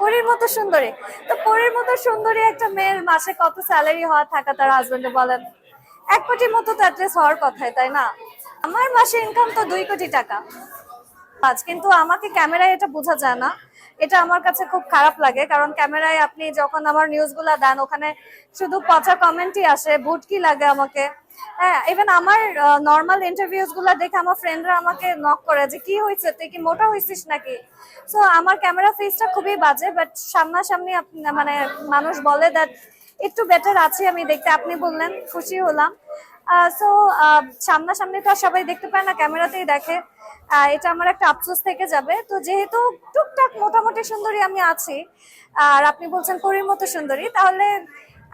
পরীর মতো সুন্দরী। তো পরীর মতো সুন্দরী একটা মেয়ের মাসে কত স্যালারি হওয়া থাকা তার হাজবেন্ডে বলেন? এক কোটির মতো তো অ্যাড্রেস হওয়ার কথাই, তাই না? আমার মাসে ইনকাম তো দুই কোটি টাকা। আজ কিন্তু আমাকে ক্যামেরায় এটা বোঝা যায় না। এটা আমার কাছে খুব খারাপ লাগে, কারণ ক্যামেরায় আপনি যখন আমার নিউজগুলো দেন, ওখানে শুধু পচা কমেন্টই আসে বুটকি লাগে আমাকে? হ্যাঁ ইভেন আমার নর্মাল ইন্টারভিউসগুলা দেখে আমার ফ্রেন্ডরা আমাকে নক করে যে, কি হয়েছে তুই কি মোটা হয়েছিস নাকি? সো আমার ক্যামেরা ফেসটা খুবই বাজে বাট সামনাসামনি মানে মানুষ বলে দ্যাট একটু বেটার আছি আমি দেখতে। আপনি বললেন, খুশি হলাম। সো সামনাসামনি তো আর সবাই দেখতে পায় না, ক্যামেরাতেই দেখে। এটা আমার একটা আফসোস থেকে যাবে। তো যেহেতু টুকটাক মোটামুটি সুন্দরী আমি আছি, আর আপনি বলছেন করির মতো সুন্দরী, তাহলে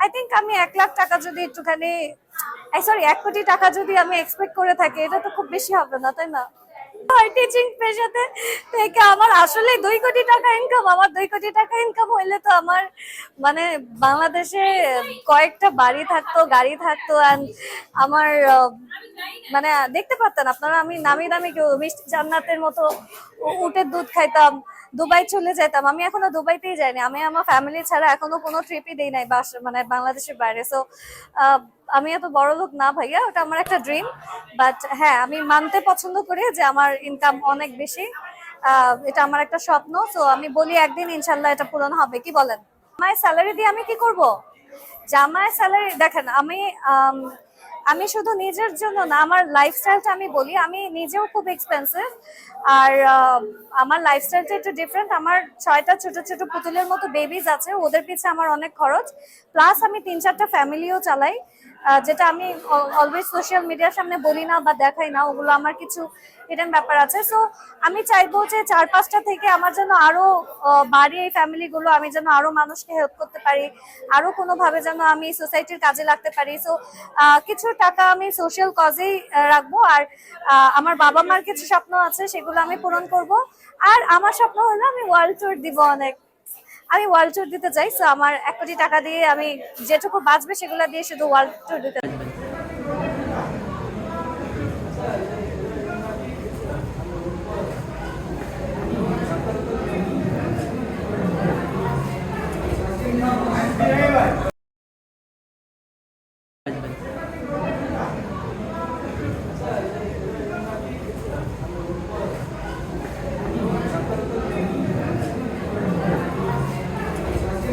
আই থিঙ্ক আমি এক লাখ টাকা যদি একটুখানি সরি এক কোটি টাকা যদি আমি এক্সপেক্ট করে থাকি, এটা তো খুব বেশি হবে না, তাই না? টিচিং পেশাতে। থেকে আমার আসলে দুই কোটি টাকা ইনকাম আমার দুই কোটি টাকা ইনকাম হইলে তো আমার মানে বাংলাদেশে কয়েকটা বাড়ি থাকতো, গাড়ি থাকতো অ্যান্ড আমার মানে দেখতে পারতেন আপনারা, আমি নামি দামি কেউ মিষ্টি জান্নাতের মতো উটের দুধ খাইতাম, দুবাই চলে যেতাম আমি এখনও দুবাইতেই যাইনি। আমি আমার ফ্যামিলি ছাড়া এখনও কোনো ট্রিপই দিই নাই বাস মানে বাংলাদেশের বাইরে। সো আমি এত বড় লোক না ভাইয়া, ওটা আমার একটা ড্রিম বাট হ্যাঁ আমি মানতে পছন্দ করি যে আমার ইনকাম অনেক বেশি। এটা আমার একটা স্বপ্ন তো আমি বলি একদিন ইনশাল্লাহ এটা পূরণ হবে, কি বলেন? আমার স্যালারি দিয়ে আমি কি করব? জামায় স্যালারি দেখেন, আমি আমি শুধু নিজের জন্য না, আমার লাইফস্টাইলটা আমি বলি, আমি নিজেও খুব এক্সপেন্সিভ আর আমার লাইফস্টাইলটা একটু ডিফারেন্ট আমার ছয়টা ছোট ছোট পুতুলের মতো বেবিজ আছে, ওদের পিছে আমার অনেক খরচ প্লাস আমি তিন চারটা ফ্যামিলিও চালাই যেটা আমি অলওয়েজ সোশ্যাল মিডিয়ার সামনে বলি না বা দেখাই না, ওগুলো আমার কিছু হিডেন ব্যাপার আছে। সো আমি চাইব যে চার পাঁচটা থেকে আমার যেন আরও বাড়ি এই ফ্যামিলিগুলো আমি যেন আরও মানুষকে হেল্প করতে পারি, আরও কোনোভাবে যেন আমি সোসাইটির কাজে লাগতে পারি। সো কিছু টাকা আমি সোশ্যাল কজেই রাখব। আর আমার বাবা মার কিছু স্বপ্ন আছে, সেগুলো আমি পূরণ করব। আর আমার স্বপ্ন হলো আমি ওয়ার্ল্ড ট্যুর দিব অনেক। আমি ওয়ার্ল্ড ট্যুর দিতে চাই সো আমার এক কোটি টাকা দিয়ে আমি যেটুকু বাঁচবে সেগুলো দিয়ে শুধু ওয়ার্ল্ড ট্যুর দিতে